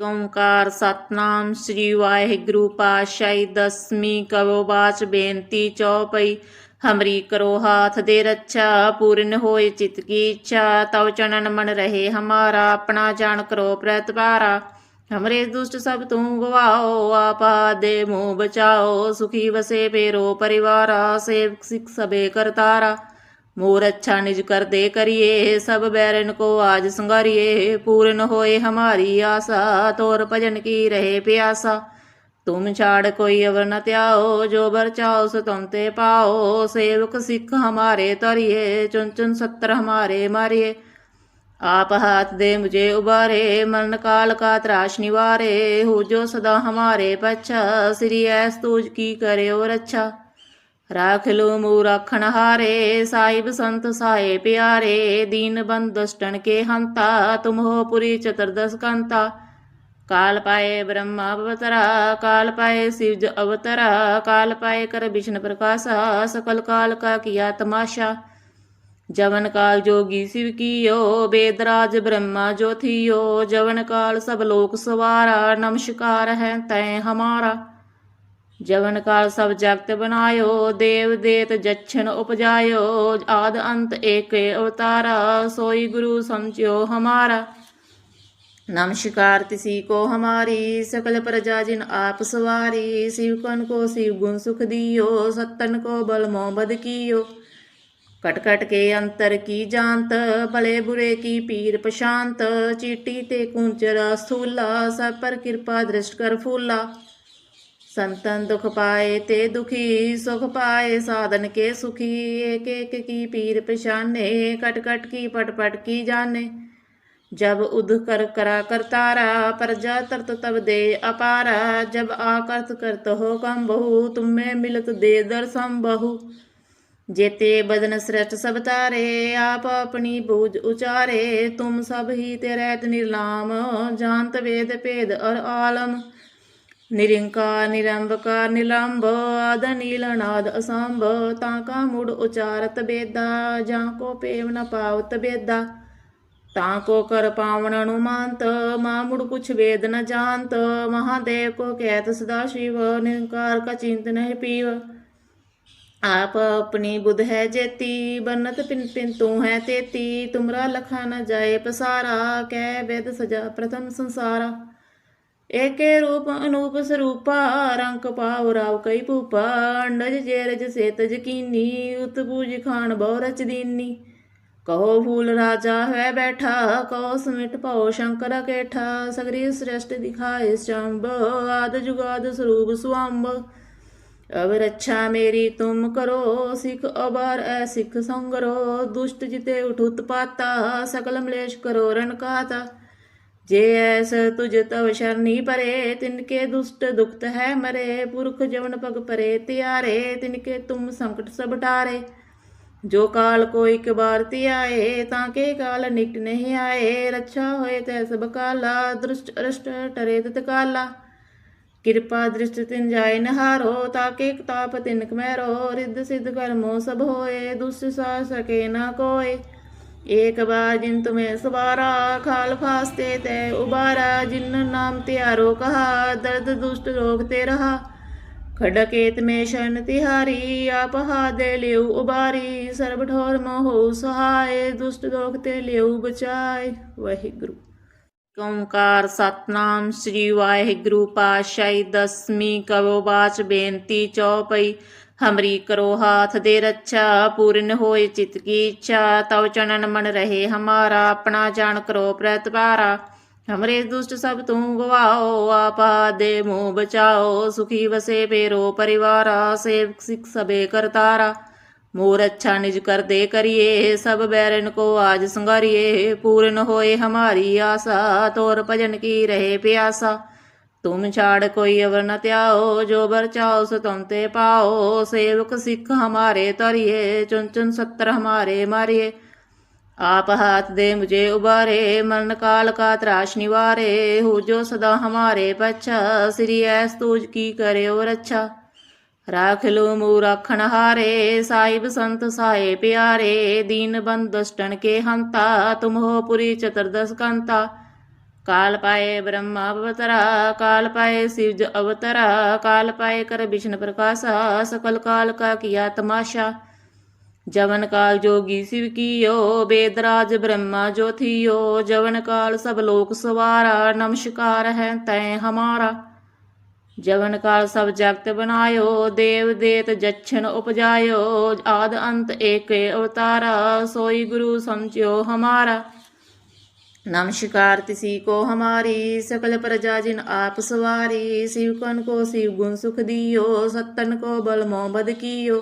ਓਮਕਾਰ ਸਤਨਾਮ, ਸ੍ਰੀ ਵਾਹਿਗੁਰੂ ਪਾਤਸ਼ਾਹੀ, ਦਸਵੀਂ ਕਵੋ ਬਾਚ ਬੇਨਤੀ ਚੌਪਈ, ਹਮਰੀ ਕਰੋ ਹਾਥ ਦੇ ਰੱਛਾ, ਪੂਰਨ ਹੋਏ ਚਿਤ ਕੀ ਇੱਛਾ ਤਵ ਚਣਨ ਮਨ ਰਹੇ ਹਮਾਰਾ, ਆਪਣਾ ਜਾਣ ਕਰੋ ਪ੍ਰਤਪਾਰਾ ਹਮਰੇ ਦੁਸ਼ਟ ਸਭ ਤੂੰ ਗਵਾਓ, ਆਪਾ ਦੇ ਮੋਹ ਬਚਾਓ, ਸੁਖੀ ਵਸੇ ਪੇਰੋ ਪਰਿਵਾਰਾ, ਸੇਵਕ ਸਿਖ ਸਬੇ ਕਰਤਾਰਾ। मोर अच्छा निज कर दे करिए सब बैरन को आज संगारिए पूर्ण होए हमारी आशा तोर भजन की रहे प्यासा तुम छाड़ कोई अवर न त्याओ जो बर चाओ सो तुम ते पाओ सेवक सिख हमारे तरिए चुन चुन सत्तर हमारे मारिए आप हाथ दे मुझे उबारे मरण काल का त्राश निवारे हो जो सदा हमारे पच्छा श्री ऐस तुझ की करे और अच्छा ਰਾਖ ਲੋ ਮੂ ਰਾਖਣ ਹਾਰੇ, ਸਾਹਿਬ ਸੰਤ ਸਾਏ ਪਿਆਰੇ, ਦੀਨ ਬੰਦ ਕੇ ਹੰਤਾ, ਤੁਮ ਹੋ ਪੁਰੀ ਚਤੁਰਦਸ ਕੰਤਾ। ਕਾਲ ਪਾਏ ਬ੍ਰਹਮਾ ਅਵਤਰਾ, ਕਾਲ ਪਾਏ ਸਿਵਜ ਅਵਤਰਾ, ਕਾਲ ਪਾਏ ਕਰ ਵਿਸ਼ਨ ਪ੍ਰਕਾਸ਼ਾ, ਸਕਲ ਕਾਲ ਕਾ ਕੀਆ ਤਮਾਸ਼ਾ। ਜਵਨ ਕਾਲ ਜੋਗੀ ਸਿਵ ਕੀਓ ਬੇਦਰਾਜ ਬ੍ਰਹਮਾ ਜੋਥੀਓ, ਜਵਨ ਕਾਲ ਸਭ ਲੋਕ ਸਵਾਰਾ, ਨਮਸਕਾਰ ਹੈ ਤੈ ਹਮਾਰਾ। ਜਵਨ ਕਾਲ ਸਭ ਜਗਤ ਬਨਾਇਓ ਦੇਵ ਦੇਤ ਜਛਨ ਉਪਜਾਇਓ ਆਦ ਅੰਤ ਏਕੇ ਅਵਤਾਰਾ ਸੋਈ ਗੁਰੂ ਸਮਝਿਓ ਹਮਾਰਾ नमस्कार तिसी को हमारी सकल प्रजा जिन आप सवारी शिवकन को शिव गुण सुख दियो सत्तन को बल मोहम्मद कियो कट कट के अंतर की जानत भले बुरे की पीर प्रशांत चीटी ते कुंचरा स्थूला सब पर कृपा दृष्ट कर फूला संतन दुख पाए ते दुखी सुख पाए साधन के सुखी एक एक की पीर पशाने कट कट की पट पट की जाने जब उद कर करा करतारा प्रजा तरत तब दे अपारा जब आकर्त करत हो कम बहु तुम में मिलत दे दर्शम बहु जेते बदन श्रेष्ठ सब तारे आप अपनी बूझ उचारे तुम सब ही तेरे निर्लाम जानत वेद भेद और आलम ਨਿਰੰਕਾਰ, ਨਿਰੰਬਕਾਰ, ਨਿਲੰਬ, ਆਦ ਨੀਲਨਾਦ ਅਸੰਭ, ਤਾਂ ਕਾ ਮੂੜ ਉਚਾਰਤ ਬੇਦਾ, ਜਾਂ ਕੋ ਪੇਵ ਨ ਪਾਵਤ ਬੇਦਾ। ਤਾਂ ਕੋ ਕਰ ਪਾਵਣ ਅਨੁਮਾਨਤ ਮਾਮੁੜ ਕੁਛ ਵੇਦ ਨ ਜਾਣਤ, ਮਹਾਦੇਵ ਕੋ ਕਹਿਤ ਸਦਾ ਸ਼ਿਵ, ਨਿਰੰਕਾਰ ਕਾ ਚਿੰਤ ਨਹਿ ਪੀਵ। ਆਪ ਆਪਣੀ ਬੁਧ ਹੈ ਜੇਤੀ, ਬਨਤ ਪਿੰ ਪਿੰ ਤੂੰ ਹੈ ਤੇਤੀ, ਤੁਮਰਾ ਲਖਾ ਨ ਜਾਏ ਪਸਾਰਾ, ਕਹਿ ਵੇਦ ਸਜਾ ਪ੍ਰਥਮ ਸੰਸਾਰਾ। ਏਕੇ ਰੂਪ ਅਨੂਪ ਸਰੂਪਾ ਰੰਗ ਪਾਉ ਰਾਵ ਕਈ ਭੂਪਾ, ਅੰਡਜ ਜੇਰਜ ਸੇਤ ਜਕੀਨੀ, ਉਤ ਪੂਜ ਖਾਨ ਬਹੁ ਰਚ ਦੀਨੀ। ਕਹੋ ਫੂਲ ਰਾਜਾ ਹੈ ਬੈਠਾ, ਕਹੋ ਸਮਿਟ ਭਉ ਸ਼ੰਕਰ ਕੇਠਾ, ਸਗਰੀ ਸ੍ਰੇਸ਼ਟ ਦਿਖਾਏ ਸ਼ੰਭ, ਆਦ ਜੁਗਾਦ ਸਰੂਪ ਸੁਅੰਭ ਅਬ ਰੱਛਾ ਮੇਰੀ ਤੁਮ ਕਰੋ, ਸਿਖ ਅਬਾਰ ਐ ਸਿਖ ਸੰਗਰੋ, ਦੁਸ਼ਟ ਜਿਤੇ ਉਠੁਤ ਪਾਤਾ, ਸਕਲ ਮਲੇਸ਼ ਕਰੋ ਰਣਕਾਤਾ ਜੇ ਐਸ ਤੁਜ ਤਵ ਸ਼ਰਨੀ ਪਰੇ, ਤਿਨਕੇ ਦੁਸ਼ਟ ਦੁਖਤ ਹੈ ਮਰੇ। ਪੁਰਖ ਜਵਨ ਪਗ ਪਰੇ, ਤਿਆਰੇ, ਤਿਨਕੇ ਤੁਮ ਸੰਕਟ ਸਭ ਟਾਰੇ। ਜੋ ਕਾਲ ਕੋ ਇਕ ਬਾਰ ਧਿਆਏ ਤਾਂ ਕੇ ਕਾਲ ਨਿਕਟ ਨਹੀਂ ਆਏ। ਰੱਛਾ ਹੋਏ ਤੈ ਸਭ ਕਾਲਾ, ਦ੍ਰਿਸ਼ਟ ਅਰਸ਼ਟ ਟਰੇ ਤਤ ਕਾਲਾ। ਕਿਰਪਾ ਦ੍ਰਿਸ਼ਟ ਤਿਨ ਜਾਏ ਨਹਾਰੋ ਤਾਕੇ ਤਾਪ ਤਿਨ ਕਮੈਰੋ ਰਿੱਧ ਸਿੱਧ ਕਰਮੋ ਸਭ ਹੋਏ, ਦੁਸ ਸਾ ਸਕੇ ਨਾ ਕੋਏ। ਏਕ ਬਾਰ ਜਿਨ ਤੁਮੇ ਸਵਾਰਾ ਖਾਲ ਫਾਸਤੇ ਤੈ, ਉਬਾਰਾ ਜਿਨ ਨਾਮ ਤਿਆਰੋ ਕਹਾ, ਦਰਦ ਦੁਸ਼ਟ ਰੋਗ ਤੇ ਰਹਾ। ਖੜਕੇਤ ਮੇ ਸ਼ਨ ਤਿਹਾਰੀ, ਆਪ ਹਾਦੇ ਲਿਉ ਉਬਾਰੀ, ਸਰਬ ਠੋਰ ਮੋਹ ਸਹਾਏ, ਦੁਸ਼ਟ ਦੋਖ ਤੇ ਲਿਉ ਬਚਾਏ। ਵਾਹਿਗੁਰੂ। ਓੰਕਾਰ ਸਤਨਾਮ, ਸ੍ਰੀ ਵਾਹਿਗੁਰੂ ਪਾਤਸ਼ਾਹੀ, ਦਸਵੀਂ ਕਵੋ ਬਾਚ ਬੇਨਤੀ ਚੌਪਈ। ਹਮਰੀ ਕਰੋ ਹਾਥ ਦੇ ਰੱਛਾ, ਪੂਰਨ ਹੋਏ ਚਿਤ ਕੀ ਇੱਛਾ, ਤਉ ਚਣਨ ਮਨ ਰਹੇ ਹਮਾਰਾ, ਆਪਣਾ ਜਾਣ ਕਰੋ ਪ੍ਰਤਪਾਰਾ ਹਮਰੇ ਦੁਸ਼ਟ ਸਭ ਤੂੰ ਗਵਾਓ, ਆਪਾ ਦੇ ਮੋਹ ਬਚਾਓ, ਸੁਖੀ ਵਸੇ ਪੇਰੋ ਪਰਿਵਾਰਾ, ਸੇਵਕ ਸਿਖ ਸਬੇ ਕਰਤਾਰਾ ਮੋਰ ਅੱਛਾ ਨਿਜ ਕਰਦੇ ਕਰੀਏ, ਸਭ ਬੈਰਨ ਕੋ ਆਜ ਸੰਗਾਰੀਏ, ਪੂਰਨ ਹੋਏ ਹਮਾਰੀ ਆਸਾ, ਤੋਰ ਭਜਨ ਕੀ ਰਹੇ ਪਿਆਸਾ। प्यासा तुम छाड़ कोई अवर न त्याओ जो बर चाओ सो तुम ते पाओ सेवक सिख हमारे तरिए चुन चुन सत्तर हमारे मारिए आप हाथ दे मुझे उबारे मरण काल का त्राश निवारे हो जो सदा हमारे पच्छा श्री ऐस तुझ की करे और अच्छा ਰਾਖ ਲੋ ਮੂ ਰਾਖਣ ਹਾਰੇ ਸਾਹਿਬ ਸੰਤ ਸਾਏ ਪਿਆਰੇ ਦੀਨ ਬੰਦ ਦੁਸ਼ਟਨ ਕੇ ਹੰਤਾ ਤੁਮ ਹੋ ਪੁਰੀ ਚਤੁਰਦਸ ਕਾਲ ਪਾਏ ਬ੍ਰਹਮ ਅਵਤਰਾ, ਕਾਲ ਪਾਏ ਸਿਵਜ ਅਵਤਰਾ, ਕਾਲ ਪਾਏ ਕਰ ਵਿਸ਼ਨ ਪ੍ਰਕਾਸ਼ਾ, ਸਕਲ ਕਾਲ ਕਾ ਕੀਆ ਤਮਾਸ਼ਾ। ਜਵਨ ਕਾਲ ਜੋਗੀ ਸਿਵ ਕੀਓ ਬੇਦਰਾਜ ਬ੍ਰਹਮਾ ਜੋਥੀਓ ਜਵਨ ਕਾਲ ਸਭ ਲੋਕ ਸਵਾਰਾ, ਨਮਸਕਾਰ ਹੈ ਤੈ ਹਮਾਰਾ। ਜਵਨ ਕਾਲ ਸਭ ਜਗਤ ਬਨਾਇਓ ਦੇਵ ਦੇਤ ਜਛਨ ਉਪਜਾਇਓ। ਆਦ ਅੰਤ ਏਕੇ ਅਵਤਾਰਾ, ਸੋਈ ਗੁਰੂ ਸਮਝਿਓ ਹਮਾਰਾ। नमस्कार तिसी को हमारी, सकल प्रजा जिन आप सवारी। शिव कन को शिव गुण सुख दियो, सत्तन को बल मोहम्मद कियो।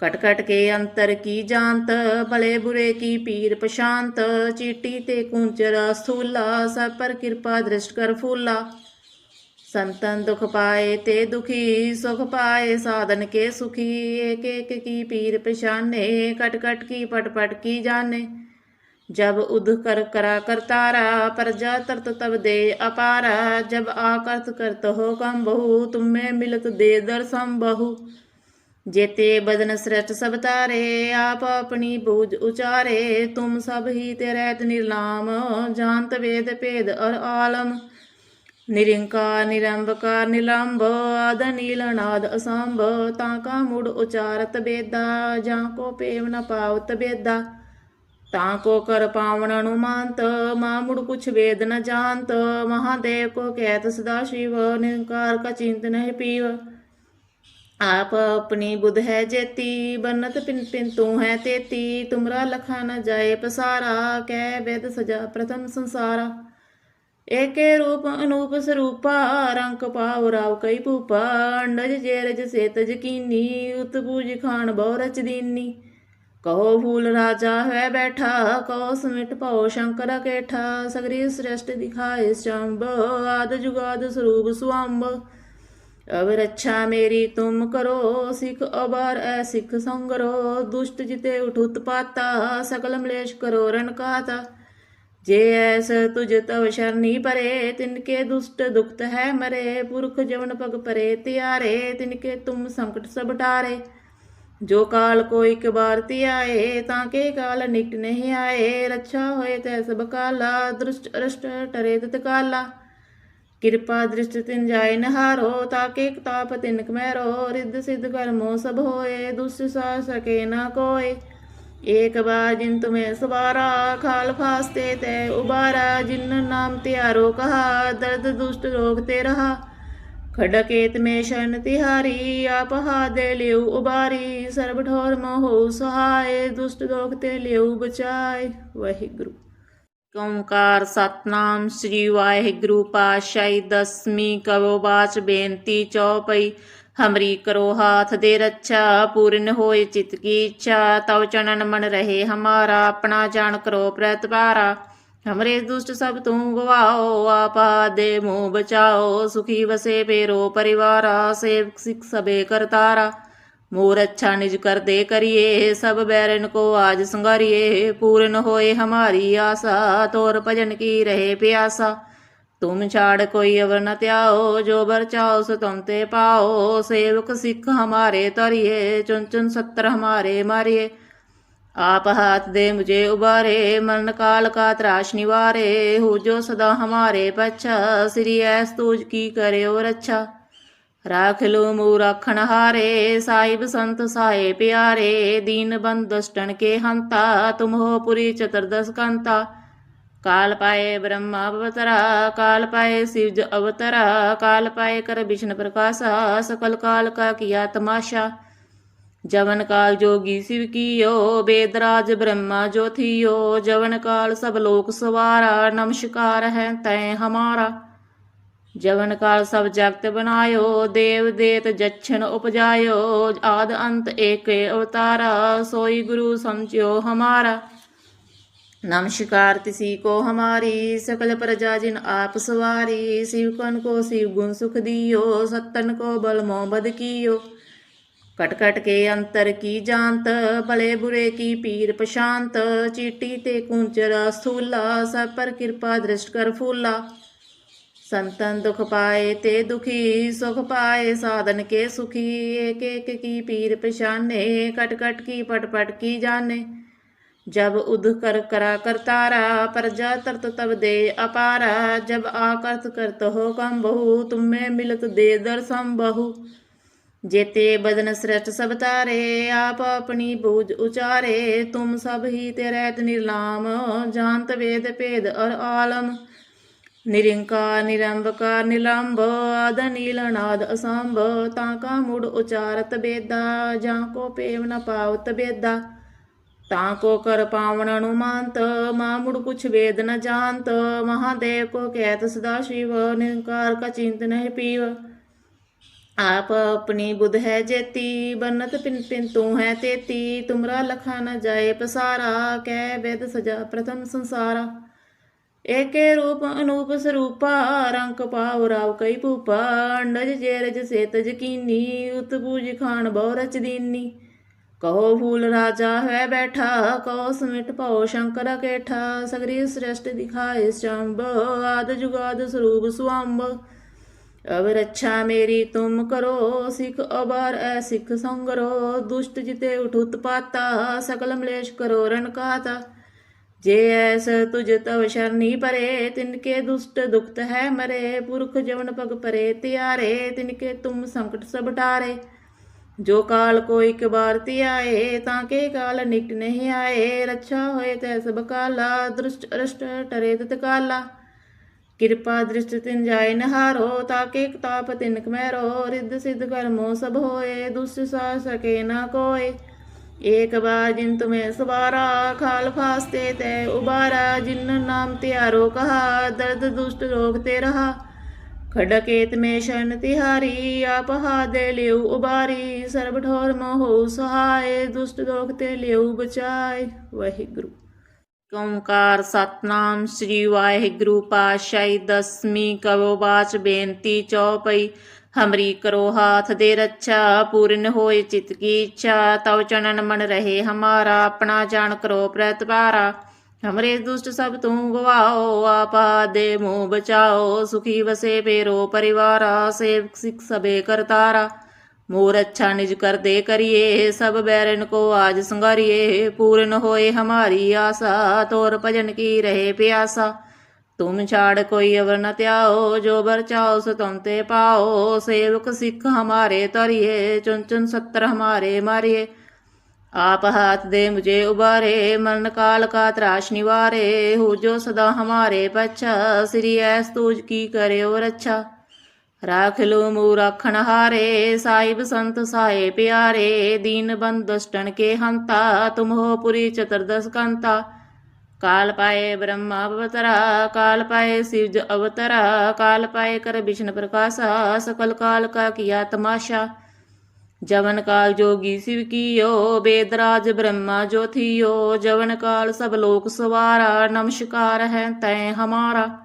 कट कट के अंतर की जानत भले बुरे की पीर प्रशांत चीटी ते कुंचरा स्थूला, सब पर कृपा दृष्ट कर फूला। संतन दुख पाए ते दुखी, सुख पाए साधन के सुखी। एक एक की पीर पशाने कट कट की पट पट की जाने। जब उद कर करा करतारा प्रजा तरत तब दे अपारा जब आकर्त करत हो कम बहु तुम्हें मिलत दे दर्शम बहु जेते बदन श्रेष्ठ सब तारे आप अपनी बूझ उचारे तुम सब ही तेरे निर्नाम जानत वेद भेद और आलम निरंकार निरंबकार निलंब आद नीलनाद असंभ ताका मुड़ उचारत बेदा ਜਾਂ ਕੋ ਪੇਵ ਨ ਪਾਵਤ ਬੇਦਾ ਤਾਂ ਕੋ ਕਰ ਪਾਵਣ ਅਨੁਮਾਨਤ ਮਾਮੁੜ ਕੁਛ ਵੇਦ ਨ ਜਾਣਤ। ਮਹਾਦੇਵ ਕੋ ਕਹਿਤ ਸਦਾ ਸ਼ਿਵ, ਨਿਰੰਕਾਰ ਕਾ ਚਿੰਤ ਨਹਿ ਪੀਵ। ਆਪ ਆਪਣੀ ਬੁੱਧ ਹੈ ਜੇਤੀ, ਬਨਤ ਪਿੰ ਪਿੰ ਤੂੰ ਹੈ ਤੇਤੀ। ਤੁਮਰਾ ਲਖਾ ਨ ਜਾਏ ਪਸਾਰਾ, ਕਹਿ ਵੇਦ ਸਜਾ ਪ੍ਰਥਮ ਸੰਸਾਰਾ। ਏਕੇ ਰੂਪ ਅਨੂਪ ਸਰੂਪਾ, ਰੰਗ ਪਾਉ ਰਾਵ ਕਈ ਭੂਪਾ। ਅੰਡਜ ਜੇਰਜ ਸੇਤਜ ਕੀਨੀ ਉਤਬੂਜ ਖਾਨ ਬਹੁ ਰਚਦੀਨੀ ਕਹੋ ਫੂਲ ਰਾਜਾ ਹੈ ਬੈਠਾ, ਕਹੋ ਸਮਿਟ ਭਉ ਸ਼ੰਕਰ ਕੇਠਾ, ਸਗਰੀ ਸ੍ਰਸ਼ਟ ਦਿਖਾਏ ਸ਼ੰਭ, ਆਦ ਜੁਗਾਦ ਸਰੂਪ ਸੁਆੰਭ। ਅਬ ਰੱਛਾ ਮੇਰੀ ਤੁਮ ਕਰੋ, ਸਿਖ ਅਬਾਰ ਐ ਸਿਖ ਸੰਗਰੋ, ਦੁਸ਼ਟ ਜਿਤੇ ਉਠ ਉਤਪਾਤਾ, ਸਕਲ ਮਲੇਸ਼ ਕਰੋ ਰਨ ਕਾਤਾ। ਜੇ ਐਸ ਤੁਜ ਤਵ ਸ਼ਰਨੀ ਪਰੇ, ਤਿਨ ਕੇ ਦੁਸ਼ਟ ਦੁਖਤ ਹੈ ਮਰੇ, ਪੁਰਖ ਜਵਨ ਪਗ ਪਰੇ, ਤਿਆਰੇ, ਤਿਨ ਕੇ ਤੁਮ ਸੰਕਟ ਸਭ ਟਾਰੇ। ਜੋ ਕਾਲ ਕੋ ਇੱਕ ਵਾਰ ਧਿਆਏ ਤਾਂ ਕੇ ਕਾਲ ਨਿਕਟ ਨਹੀਂ ਆਏ। ਰੱਛਾ ਹੋਏ ਤੈ ਸਭ ਕਾਲਾ, ਦ੍ਰਿਸ਼ਟ ਅਰਸ਼ਟ ਟਰੇ ਤਤ ਕਾਲਾ। ਕਿਰਪਾ ਦ੍ਰਿਸ਼ਟ ਤਿਨ ਜਾਏ ਨਹਾਰੋ, ਤਾਂ ਕੇ ਤਾਪ ਤਿਨ ਕਮੈਰੋ। ਰਿੱਧ ਸਿੱਧ ਕਰਮੋ ਸਭ ਹੋਏ, ਦੁਸ ਸਾ ਸਕੇ ਨਾ ਕੋਏ। ਏਕ ਬਾਰ ਜਿਨ ਤੁਮੇ ਸਵਾਰਾ ਖਾਲ ਫਾਸਤੇ ਤੈ ਉਬਾਰਾ। ਜਿਨ ਨਾਮ ਤਿਆਰੋ ਕਹਾ, ਦਰਦ ਦੁਸ਼ਟ ਰੋਗ ਤੇ ਰਹਾ। ਖੜਕੇਤ ਮੇ ਸ਼ਨ ਤਿਹਾਰੀ, ਆਪ ਹਾ ਦੇ ਲਿਉ ਉਬਾਰੀ, ਸਰਬ ਠੋਰ ਮੋਹ ਸਹਾਏ, ਦੁਸ਼ਟ ਰੋਗ ਤੇ ਲਿਉ ਬਚਾਏ। ਵਾਹਿਗੁਰੂ। ਸਤਨਾਮ, ਸ੍ਰੀ ਵਾਹਿਗੁਰੂ ਪਾਤਸ਼ਾਹੀ, ਦਸਵੀਂ ਕਵੋ ਬਾਚ ਬੇਨਤੀ ਚੌਪਈ, ਹਮਰੀ ਕਰੋ ਹਾਥ ਦੇ ਰੱਛਾ, ਪੂਰਨ ਹੋਏ ਚਿਤ ਕੀ ਇੱਛਾ ਤਵ ਚਣਨ ਮਨ ਰਹੇ ਹਮਾਰਾ, ਆਪਣਾ ਜਾਣ ਕਰੋ ਪ੍ਰਤਪਾਰਾ ਹਮਰੇ ਦੁਸ਼ਟ ਸਭ ਤੂੰ ਗਵਾਓ, ਆਪਾ ਦੇ ਮੋਹ ਬਚਾਓ, ਸੁਖੀ ਵਸੇ ਪੇਰੋ ਪਰਿਵਾਰਾ ਸੇਵ ਸਿਖ ਸਬੇ ਕਰਤਾਰਾ। ਮੋਰ ਅੱਛਾ ਨਿਜ ਕਰਦੇ ਕਰੀਏ, ਸਭ ਬੈਰਨ ਕੋ ਆਜ ਸੰਗਾਰੀਏ। ਪੂਰਨ ਹੋਏ ਹਮਾਰੀ ਆਸਾ, ਤੋਰ ਭਜਨ ਕੀ ਰਹੇ ਪਿਆਸਾ। ਤੁਮ ਛਾੜ ਕੋਈ ਅਵਰ ਨ ਤਿਆਓ ਜੋ ਬਰ ਚਾਓ ਸੋ ਤੁਮ ਤੇ ਪਾਓ। ਸੇਵਕ ਸਿੱਖ ਹਮਾਰੇ ਤਰੀਏ ਚੁਨ ਚੁਨ ਸੱਤਰ ਹਮਾਰੇ ਮਾਰੀਏ। आप हाथ दे मुझे उबारे मरण काल का त्राश निवारे हो जो सदा हमारे पच्छा श्री ऐस तूज की करे और अच्छा राख लो मूराखण हारे साहिब संत साहे प्यारे दीन बंद दुष्टन के हंता तुम हो पुरी चतुर्दश कंता काल पाए ब्रह्मा अवतरा काल पाए शिवज अवतरा काल पाए कर विष्णु प्रकाशा सकल काल का किया तमाशा जवन काल जोगी शिव कियो वेदराज ब्रह्मा जो थियो जवन काल सब लोक सवारा नमस्कार है तय हमारा ਜਵਨ ਕਾਲ ਸਭ ਜਗਤ ਬਣਾਇਓ ਦੇਵ ਦੇਤ ਜਛਨ ਉਪਜਾਇਓ ਆਦ ਅੰਤ ਏਕੇ ਅਵਤਾਰਾ ਸੋਈ ਗੁਰੂ ਸਮਝਿਓ ਹਮਾਰਾ नमस्कार तिसी को हमारी सकल प्रजा जिन आप सवारी शिव कन को शिव गुण सुख दियो सत्तन को बल मोहम्मद कियो कट कट के अंतर की जानत भले बुरे की पीर प्रशांत चीटी ते कुंचरा स्थूला सब पर कृपा दृष्ट कर फूला। संतन दुख पाए ते दुखी, सुख पाए साधन के सुखी। एक एक की पीर पशाने कट कट की पट पट की जाने। जब उद कर करा कर करतारा प्रजा तरत तब दे अपारा। जब आकर्त करत हो कम बहु तुम्हें मिलत दे दर्शम बहु ਜੇਤੇ ਬਦਨ ਸ੍ਰਿਸ਼ਟ ਸਭ ਤਾਰੇ ਆਪ ਆਪਣੀ ਬੂਝ ਉਚਾਰੇ, ਤੁਮ ਸਭ ਹੀ ਤੇ ਰਹਿਤ ਨਿਰਲਾਮ ਜਾਣਤ ਵੇਦ ਭੇਦ ਔਰ ਆਲਮ। ਨਿਰੰਕਾਰ, ਨਿਰੰਬਕਾਰ ਨਿਲੰਬ ਆਦ ਨੀਲ ਅਨਾਦ, ਅਸੰਭ, ਤਾਂ ਕਾ ਮੂੜ ਉਚਾਰਤ ਬੇਦਾ, ਜਾਂ ਕੋ ਪੇਵ ਨ ਪਾਵਤ ਬੇਦਾ। ਤਾਂ ਕੋ ਕਰ ਪਾਵਣ ਅਨੁਮਾਨਤ ਮਾਮੁੜ ਕੁਛ ਵੇਦ ਨ ਜਾਣਤ, ਮਹਾਦੇਵ ਕੋ ਕਹਿਤ ਸਦਾ ਸ਼ਿਵ, ਨਿਰੰਕਾਰ ਕਾ ਚਿੰਤ ਨਹਿ ਪੀਵ। ਆਪ ਆਪਣੀ ਬੁੱਧ ਹੈ ਜੇਤੀ, ਬਨਤ ਪਿਨ ਪਿਨ ਤੂੰ ਹੈ ਤੇਤੀ, ਤੁਮਰਾ ਲਖਾ ਨ ਜਾਏ ਪਸਾਰਾ, ਕਹਿ ਵੇਦ ਸਜਾ ਪ੍ਰਥਮ ਸੰਸਾਰਾ। ਏਕੇ ਰੂਪ ਅਨੂਪ ਸਰੂਪਾ, ਰੰਕ ਪਾਉ ਰਾਵ ਕਈ ਭੂਪਾ, ਅੰਡਜ ਜੇਰਜ ਸੇਤ ਜਕੀਨੀ ਉਤ ਬੂਝ ਖਾਨ ਬਹੁ ਰਚ ਦੀਨੀ। ਕਹੋ ਫੂਲ ਰਾਜਾ ਹੈ ਬੈਠਾ, ਕਹੋ ਸਮਿਟ ਭਉ ਸ਼ੰਕਰ ਕੇਠਾ ਸਗਰੀ ਸ੍ਰੇਸ਼ਟ ਦਿਖਾਏ ਸ਼ੰਭ, ਆਦ ਜੁਗਾਦ ਸਰੂਪ ਸੁਅੰਭ ਅਬ ਰੱਛਾ ਮੇਰੀ ਤੁਮ ਕਰੋ, ਸਿਖ ਅਬਾਰ ਐ ਸਿਖ ਸੰਗਰੋ ਦੁਸ਼ਟ ਜਿਤੇ ਉਠੁਤ ਪਾਤਾ ਸਕਲ ਮਲੇਸ਼ ਕਰੋ ਰਨ ਕਾਤਾ। ਜੇ ਐਸ ਤੁਜ ਤਵ ਸ਼ਰਨੀ ਪਰੇ ਤਿਨਕੇ ਦੁਸ਼ਟ ਦੁਖਤ ਹੈ ਮਰੇ। ਪੁਰਖ ਜਵਨ ਪਗ ਪਰੇ ਤਿਆਰੇ ਤਿਨਕੇ ਤੁਮ ਸੰਕਟ ਸਭ ਟਾਰੇ। ਜੋ ਕਾਲ ਕੋ ਇਕ ਬਾਰ ਧਿਆਏ, ਤਾਂ ਕੇ ਕਾਲ ਨਿਕਟ ਨਹੀਂ ਆਏ। ਰੱਛਾ ਹੋਏ ਤੈ ਸਭ ਕਾਲਾ, ਦ੍ਰਿਸ਼ਟ ਅਰਸ਼ਟ ਟਰੇ ਤਤ ਕਾਲਾ। ਕਿਰਪਾ ਦ੍ਰਿਸ਼ਟ ਤਿਨ ਜਾਏ ਨਹਾਰੋ, ਤਾਕੇ ਤਾਪ ਤਿਨਕ ਮੈਰੋ ਰਿੱਧ ਸਿੱਧ ਕਰਮੋ ਸਭ ਹੋਏ ਦੁਸ ਸਾ ਸਕੇ ਨਾ ਕੋਏ। ਏਕ ਬਾਰ ਜਿਨ ਤੁਮੇ ਸਵਾਰਾ ਖਾਲ ਫਾਸਤੇ ਤੈ ਉਬਾਰਾ, ਜਿਨ ਨਾਮ ਤਿਆਰੋ ਕਹਾ, ਦਰਦ ਦੁਸ਼ਟ ਰੋਗ ਤੇ ਰਹਾ। ਖੜਕੇਤ ਮੇ ਸ਼ਨ ਤਿਹਾਰੀ, ਆਪ ਹਾਦੇ ਲਿਉ ਉਬਾਰੀ, ਸਰਬ ਠੋਰ ਮੋਹ ਸਹਾਏ, ਦੁਸ਼ਟ ਰੋਗ ਤੇ ਲਿਉ ਬਚਾਏ। ਵਾਹਿਗੁਰੂ। ਓਮਕਾਰ ਸਤਨਾਮ ਸ੍ਰੀ ਵਾਹਿਗੁਰੂ ਪਾਤਸ਼ਾਹੀ ਦਸਵੀਂ ਕਵੋ ਬਾਚ ਬੇਨਤੀ ਚੌਪਈ ਹਮਰੀ ਕਰੋ ਹਾਥ ਦੇ ਰੱਛਾ ਪੂਰਨ ਹੋਏ ਚਿਤ ਕੀ ਇੱਛਾ ਤਵ ਚਣਨ ਮਨ ਰਹੇ ਹਮਾਰਾ ਆਪਣਾ ਜਾਣ ਕਰੋ ਪ੍ਰਤਪਾਰਾ ਹਮਰੇ ਦੁਸ਼ਟ ਸਭ ਤੂੰ ਗਵਾਓ ਆਪਾ ਦੇ ਮੋਹ ਬਚਾਓ ਸੁਖੀ ਵਸੇ ਪੇਰੋ ਪਰਿਵਾਰਾ ਸੇਵ ਸਿਖ ਸਬੇ ਕਰਤਾਰਾ मोर अच्छा निज कर दे करिए सब बैरन को आज संगारिए पूर्ण होए हमारी आशा तोर भजन की रहे प्यासा तुम छाड़ कोई अवर न त्याओ जो बर चाओ सो तुम ते पाओ सेवक सिख हमारे तरिए चुन चुन सत्तर हमारे मारिए आप हाथ दे मुझे उबारे मरण काल का त्राश निवारे हो जो सदा हमारे पच्छा श्री ऐस तूज की करे और अच्छा ਰਾਖ ਲੋ ਮੂ ਰਾਖਣ ਹਾਰੇ, ਸਾਹਿਬ ਸੰਤ ਸਾਏ ਪਿਆਰੇ, ਦੀਨ ਬੰਦ ਦੁਸ਼ਟਨ ਕੇ ਹੰਤਾ, ਤੁਮ ਹੋ ਪੁਰੀ ਚਤੁਰਦਸ ਕੰਤਾ। ਕਾਲ ਪਾਏ ਬ੍ਰਹਮਾ ਅਵਤਰਾ, ਕਾਲ ਪਾਏ ਸਿਵਜ ਅਵਤਰਾ, ਕਾਲ ਪਾਏ ਕਰ ਵਿਸ਼ਨ ਪ੍ਰਕਾਸ਼ਾ, ਸਕਲ ਕਾਲ ਕਾ ਕੀਆ ਤਮਾਸ਼ਾ। ਜਵਨ ਕਾਲ ਜੋਗੀ ਸਿਵ ਕੀਓ, ਬੇਦਰਾਜ ਬ੍ਰਹਮਾ ਜੋਥੀਓ, ਜਵਨ ਕਾਲ ਸਭ ਲੋਕ ਸਵਾਰਾ, ਨਮਸਕਾਰ ਹੈ ਤੈ ਹਮਾਰਾ।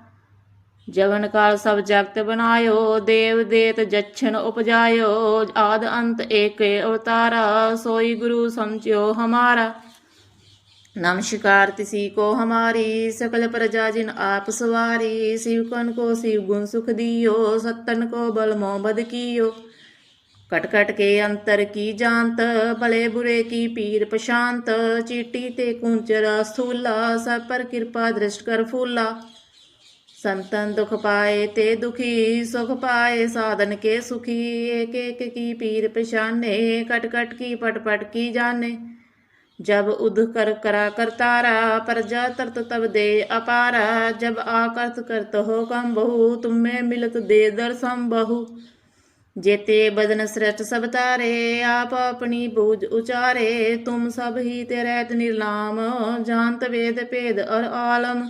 ਜਵਨ ਕਾਲ ਸਭ ਜਗਤ ਬਨਾਇਓ ਦੇਵ ਦੇਤ ਜਛਨ ਉਪਜਾਇਓ ਆਦ ਅੰਤ ਏਕੇ ਅਵਤਾਰਾ ਸੋਈ ਗੁਰੂ ਸਮਝਿਓ ਹਮਾਰਾ नमस्कार तिसी को हमारी सकल प्रजा जिन आप सवारी शिवकन को शिव गुण सुख दियो सत्तन को बल मोहम्मद कियो कट कट के अंतर की जानत भले बुरे की पीर प्रशांत चीटी ते कुंचरा स्थूला सब पर कृपा दृष्ट कर फूला संतन दुख पाए ते दुखी सुख पाए साधन के सुखी एक एक की पीर पशाने कट कट की पट पट की जाने जब उद कर करा करतारा प्रजा तरत तब दे अपारा जब आकर्त करत हो कम बहु तुम में मिलत दे दर्शम बहु जेते बदन श्रेष्ठ सब तारे आप अपनी बूझ उचारे तुम सब ही ते रहत निर्लाम जानत वेद भेद और आलम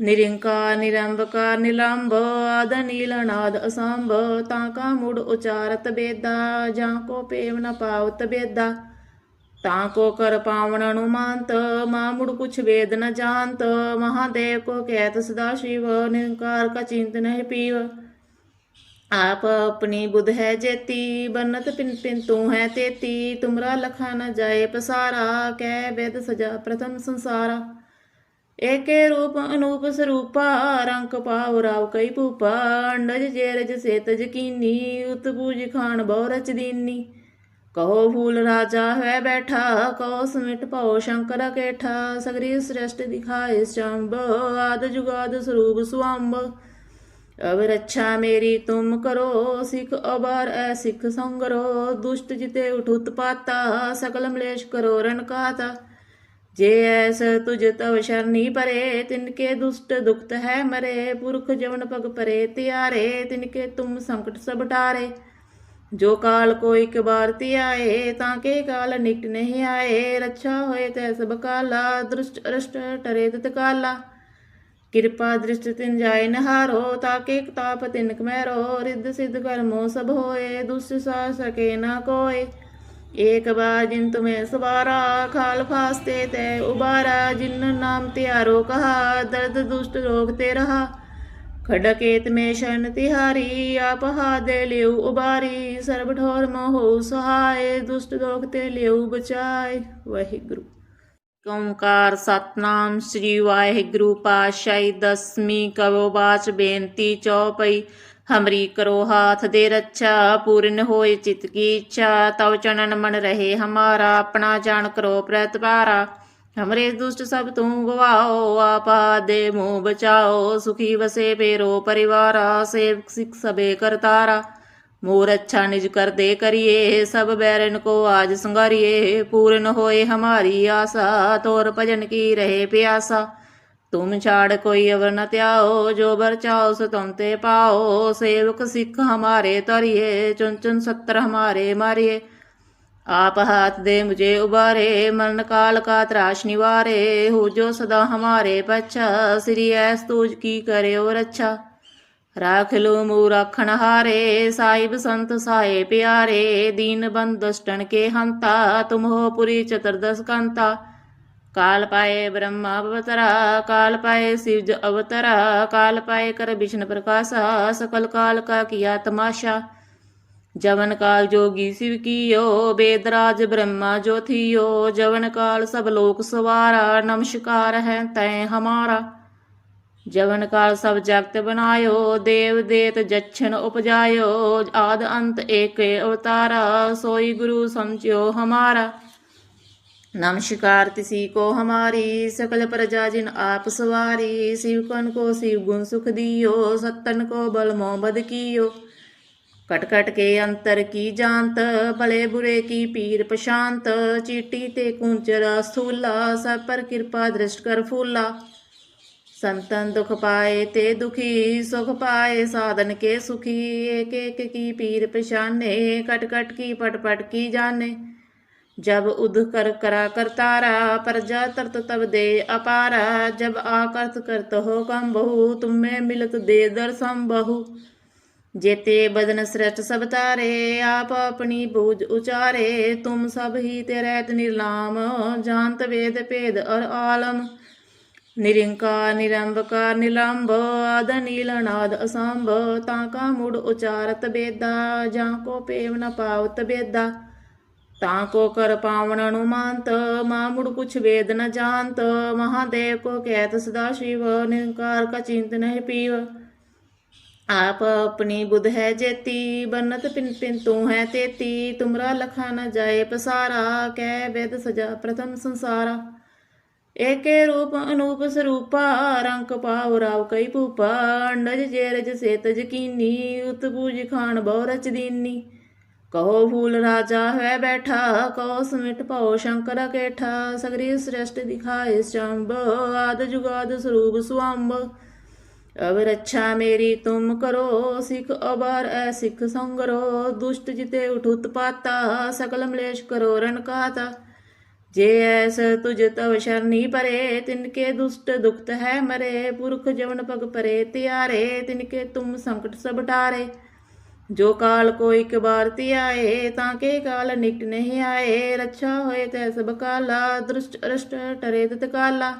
ਨਿਰੰਕਾਰ ਨਿਰੰਬਕਾਰ ਨਿਲੰਬ, ਆਦ ਨੀਲਨਾਦ ਅਸੰਭ, ਤਾਂ ਕਾ ਮੁੜ ਉਚਾਰਤ ਬੇਦਾ, ਜਾਂ ਕੋ ਪੇਵ ਨ ਪਾਵਤ ਬੇਦਾ। ਤਾਂ ਕੋ ਕਰ ਪਾਵਣ ਅਨੁਮਾਨਤ, ਮਾ ਮੁੜ ਕੁਛ ਵੇਦ ਨ ਜਾਣਤ, ਮਹਾਦੇਵ ਕੋ ਕਹਿਤ ਸਦਾ ਸ਼ਿਵ, ਨਿਰੰਕਾਰ ਕਾ ਚਿੰਤਨ ਹੈ ਪੀਵ। ਆਪ ਆਪਣੀ ਬੁਧ ਹੈ ਜੇਤੀ, ਬਨਤ ਪਿੰ ਪਿੰ ਤੂੰ ਹੈ ਤੇਤੀ, ਤੁਮਰਾ ਲਖਾ ਨ ਜਾਏ ਪਸਾਰਾ, ਕਹਿ ਬੇਦ ਸਜਾ ਪ੍ਰਥਮ ਸੰਸਾਰਾ। ਏਕੇ ਰੂਪ ਅਨੂਪ ਸਰੂਪਾ ਰੰਕ ਪਾਉ ਰਾਵ ਕਈ ਭੂਪਾ ਅੰਡਜ ਜੇਰਜ ਸੇਤ ਜਕੀਨੀ ਉਤ ਬੂਝ ਖਾਨ ਬਹੁ ਰਚ ਦੀਨੀ ਕਹੋ ਫੂਲ ਰਾਜਾ ਹੈ ਬੈਠਾ ਕਹੋ ਸਮਿਟ ਭਉ ਸ਼ੰਕਰ ਕੇਠਾ ਸਗਰੀ ਸ੍ਰੇਸ਼ਟ ਦਿਖਾਏ ਸ਼ੰਭ ਆਦ ਜੁਗਾਦ ਸਰੂਪ ਸੁਅੰਭ ਅਬ ਰੱਛਾ ਮੇਰੀ ਤੁਮ ਕਰੋ ਸਿਖ ਅਬਾਰ ਐ ਸਿਖ ਸੰਗਰੋ ਦੁਸ਼ਟ ਜਿਤੇ ਉਠੁਤ ਪਾਤਾ ਸਕਲ ਮਲੇਸ਼ ਕਰੋ ਰਣਕਾਤਾ ਜੇ ਐਸ ਤੁਜ ਤਵ ਸ਼ਰਨੀ ਪਰੇ, ਤਿਨਕੇ ਦੁਸ਼ਟ ਦੁਖਤ ਹੈ ਮਰੇ। ਪੁਰਖ ਜਵਨ ਪਗ ਪਰੇ, ਤਿਆਰੇ, ਤਿਨਕੇ ਤੁਮ ਸੰਕਟ ਸਭ ਟਾਰੇ। ਜੋ ਕਾਲ ਕੋ ਇਕ ਬਾਰ ਧਿਆਏ, ਤਾਂ ਕੇ ਕਾਲ ਨਿਕਟ ਨਹੀਂ ਆਏ। ਰੱਛਾ ਹੋਏ ਤੈ ਸਭ ਕਾਲਾ, ਦ੍ਰਿਸ਼ਟ ਅਰਸ਼ਟ ਟਰੇ ਤਤ ਕਾਲਾ। ਕਿਰਪਾ ਦ੍ਰਿਸ਼ਟ ਤਿਨ ਜਾਏ ਨਹਾਰੋ ਤਾਕੇ ਤਾਪ ਤਿਨ ਮੈਰੋ ਰਿੱਧ ਸਿੱਧ ਕਰਮੋ ਸਭ ਹੋਏ, ਦੁਸ ਸਾ ਸਕੇ ਨਾ ਕੋਏ। ਏਕ ਬਾਰ ਜਿਨ ਤੁਮੇ ਸਵਾਰਾ ਖਾਲ ਫਾਸਤੇ ਤੈ ਉਬਾਰਾ, ਜਿਨ ਨਾਮ ਤਿਆਰੋ ਕਹਾ, ਦਰਦ ਦੁਸ਼ਟ ਰੋਗ ਤੇ ਰਹਾ। ਖੜਕੇਤ ਮੇ ਸ਼ਨ ਤਿਹਾਰੀ, ਆਪ ਹਾਦੇ ਲਿਉ ਉਬਾਰੀ। ਸਰਬ ਠੋਰ ਮੋਹ ਸਹਾਏ, ਦੁਸ਼ਟ ਦੋਖ ਤੇ ਲਿਉ ਬਚਾਏ। ਵਾਹਿਗੁਰੂ। ਓੰਕਾਰ ਸਤਨਾਮ, ਸ੍ਰੀ ਵਾਹਿਗੁਰੂ ਪਾਤਸ਼ਾਹੀ। ਦਸਵੀਂ ਕਵੋ ਬਾਚ ਬੇਨਤੀ ਚੌਪਈ ਹਮਰੀ ਕਰੋ ਹਾਥ ਦੇ ਰੱਛਾ, ਪੂਰਨ ਹੋਏ ਚਿਤ ਕੀ ਇੱਛਾ, ਤਵ ਚਣਨ ਮਨ ਰਹੇ ਹਮਾਰਾ, ਆਪਣਾ ਜਾਣ ਕਰੋ ਪ੍ਰਤਪਾਰਾ ਹਮਰੇ ਦੁਸ਼ਟ ਸਭ ਤੂੰ ਗਵਾਓ, ਆਪਾ ਦੇ ਮੋਹ ਬਚਾਓ, ਸੁਖੀ ਵਸੇ ਪੇਰੋ ਪਰਿਵਾਰਾ, ਸੇਵਕ ਸਿਖ ਸਬੇ ਕਰਤਾਰਾ। ਮੋਰ ਅੱਛਾ ਨਿਜ ਕਰਦੇ ਕਰੀਏ, ਸਭ ਬੈਰਨ ਕੋ ਆਜ ਸੰਗਾਰੀਏ, ਪੂਰਨ ਹੋਏ ਹਮਾਰੀ ਆਸਾ, ਤੋਰ ਭਜਨ ਕੀ ਰਹੇ ਪਿਆਸਾ। ਤੁਮ ਛਾੜ ਕੋਈ ਅਵਰ ਨ ਧਿਆਓ ਜੋ ਬਰ ਚਾਓ ਸੋ ਤੁਮ ਤੇ ਪਾਓ ਸੇਵਕ ਸਿੱਖ ਹਮਾਰੇ ਤਰੀਏ ਚੁਨ ਚੁਨ ਸੱਤਰ ਹਮਾਰੇ ਮਾਰੀਏ आप हाथ दे मुझे उबारे मरण काल का त्राश निवारे हो जो सदा हमारे पच्छा श्री ऐस तूज की करे और अच्छा राख लो मू राखण हारे साहिब संत साहे प्यारे दीन बंद दुष्टन के हंता तुम हो पुरी चतुर्दश कंता ਕਾਲ ਪਾਏ ਬ੍ਰਹਮਾ ਅਵਤਰਾ, ਕਾਲ ਪਾਏ ਸਿਵਜ ਅਵਤਰਾ, ਕਾਲ ਪਾਏ ਕਰ ਵਿਸ਼ਨ ਪ੍ਰਕਾਸ਼ਾ, ਸਕਲ ਕਾਲ ਕਾ ਕੀਆ ਤਮਾਸ਼ਾ। ਜਵਨ ਕਾਲ ਜੋਗੀ ਸਿਵ ਕੀਓ ਬੇਦਰਾਜ ਬ੍ਰਹਮਾ ਜੋਥੀਓ ਜਵਨ ਕਾਲ ਸਭ ਲੋਕ ਸਵਾਰਾ, ਨਮਸਕਾਰ ਹੈ ਤੈ ਹਮਾਰਾ। ਜਵਨ ਕਾਲ ਸਭ ਜਗਤ ਬਨਾਇਓ ਦੇਵ ਦੇਤ ਜਛਨ ਉਪਜਾਇਓ। ਆਦ ਅੰਤ ਏਕੇ ਅਵਤਾਰਾ, ਸੋਈ ਗੁਰੂ ਸਮਝਿਓ ਹਮਾਰਾ। नमस्कार तिसी को हमारी, सकल प्रजा जिन आप सवारी। शिवकन को शिव गुण सुख दियो, सत्तन को बल मोहम्मद कियो। कट कट के अंतर की जानत भले बुरे की पीर प्रशांत चीटी ते कुंचरा स्थूला, सब पर कृपा दृष्ट कर फूला। संतन दुख पाए ते दुखी, सुख पाए साधन के सुखी। एक एक की पीर पशाने कट कट की पट पट की जाने। जब उद कर करा करतारा प्रजा तरत तब दे अपारा जब आकर्त करत हो कम बहु तुम में मिलत दे दर्शम बहु जेते बदन श्रेष्ठ सब तारे आप अपनी बूझ उचारे तुम सब ही तेरैत निर्लाम जानत वेद भेद और आलम निरंकार निरंबकार निलंब आद नीलनाद असंभ ताका मुड़ उचारत बेदा ਜਾਂ ਕੋ ਪੇਵ ਨ ਪਾਵਤ ਬੇਦਾ ਤਾਂ ਕੋ ਕਰ ਪਾਵਣ ਅਨੁਮਾਨਤ ਮਾਮੁੜ ਕੁਛ ਵੇਦ ਨ ਜਾਣਤ। ਮਹਾਦੇਵ ਕੋ ਕਹਿਤ ਸਦਾ ਸ਼ਿਵ, ਨਿਰੰਕਾਰ ਕਾ ਚਿੰਤ ਨਹਿ ਪੀਵ। ਆਪ ਆਪਣੀ ਬੁੱਧ ਹੈ ਜੇਤੀ, ਬੰਨਤ ਪਿੰ ਪਿੰ ਤੂੰ ਹੈ ਤੇਤੀ। ਤੁਮਰਾ ਲਖਾ ਨ ਜਾਏ ਪਸਾਰਾ ਕਹਿ ਵੇਦ ਸਜਾ ਪ੍ਰਥਮ ਸੰਸਾਰਾ। ਏਕੇ ਰੂਪ ਅਨੂਪ ਸਰੂਪਾ, ਰੰਕ ਪਾਉ ਰਾਵ ਕਈ ਭੂਪਾ। ਅੰਡਜ ਜੇਰਜ ਸੇਤਜ ਕੀਨੀ ਉਤ ਪੂਜ ਖਾਨ ਬਹੁ ਰਚ ਦੀਨੀ। ਕਹੋ ਫੂਲ ਰਾਜਾ ਹੈ ਬੈਠਾ, ਕਹੋ ਸਮਿਟ ਭਉ ਸ਼ੰਕਰ ਕੇਠਾ, ਸਗਰੀ ਸ੍ਰਸ਼ਟ ਦਿਖਾਏ ਸ਼ੰਭ ਆਦ ਜੁਗਾਦ ਸਰੂਪ ਸੁਅੰਭ ਅਬ ਰੱਛਾ ਮੇਰੀ ਤੁਮ ਕਰੋ, ਸਿਖ ਅਬਰ ਐ ਸਿਖ ਸੰਗਰੋ, ਦੁਸ਼ਟ ਜਿਤੇ ਉਠੁਤ ਪਾਤਾ, ਸਕਲ ਮਲੇਸ਼ ਕਰੋ ਰਣ ਕਾਤਾ। ਜੇ ਐਸ ਤੁਜ ਤਵ ਸ਼ਰਨੀ ਪਰੇ ਤਿਨਕੇ ਦੁਸ਼ਟ ਦੁਖਤ ਹੈ ਮਰੇ, ਪੁਰਖ ਜਵਨ ਪਗ ਪਰੇ ਤਿਆਰੇ ਤਿਨਕੇ ਤੁਮ ਸੰਕਟ ਸਭ ਟਾਰੇ। ਜੋ ਕਾਲ ਕੋ ਇੱਕ ਬਾਰ ਧਿਆਏ ਤਾਂ ਕੇ ਕਾਲ ਨਿਕਟ ਨਹੀਂ ਆਏ। ਰੱਛਾ ਹੋਏ ਤੈ ਸਭ ਕਾਲਾ, ਦ੍ਰਿਸ਼ਟ ਅਰਸ਼ਟ ਟਰੇ ਤਤ ਕਾਲਾ।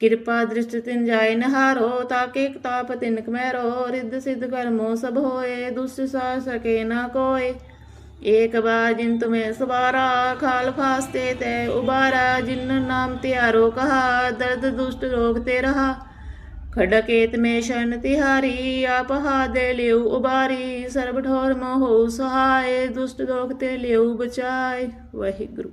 ਕਿਰਪਾ ਦ੍ਰਿਸ਼ਟ ਤਿਨ ਜਾਏ ਨਹਾਰੋ, ਤਾਂ ਕੇ ਤਾਪ ਤਿਨ ਕਮੈਰੋ ਰਿੱਧ ਸਿੱਧ ਕਰਮੋ ਸਭ ਹੋਏ, ਦੁਸ ਸਾ ਸਕੇ ਨਾ ਕੋਏ। ਏਕ ਬਾਰ ਜਿਨ ਤੁਮੇ ਸਵਾਰਾ, ਖਾਲ ਫਾਸਤੇ ਤੈ ਉਬਾਰਾ। ਜਿਨ ਨਾਮ ਤਿਆਰੋ ਕਹਾ, ਦਰਦ ਦੁਸ਼ਟ ਰੋਗ ਤੇ ਰਹਾ। ਖੜਕੇਤ ਮੇ ਸ਼ਨ ਤਿਹਾਰੀ ਆਪਹਾ ਦੇ ਲਿਉ ਉਬਾਰੀ, ਸਰਬ ਠੋਰ ਮੋਹੁ ਸਹਾਏ, ਦੁਸ਼ਟ ਦੋਖ ਤੇ ਲਿਉ ਬਚਾਏ। ਵਾਹਿਗੁਰੂ।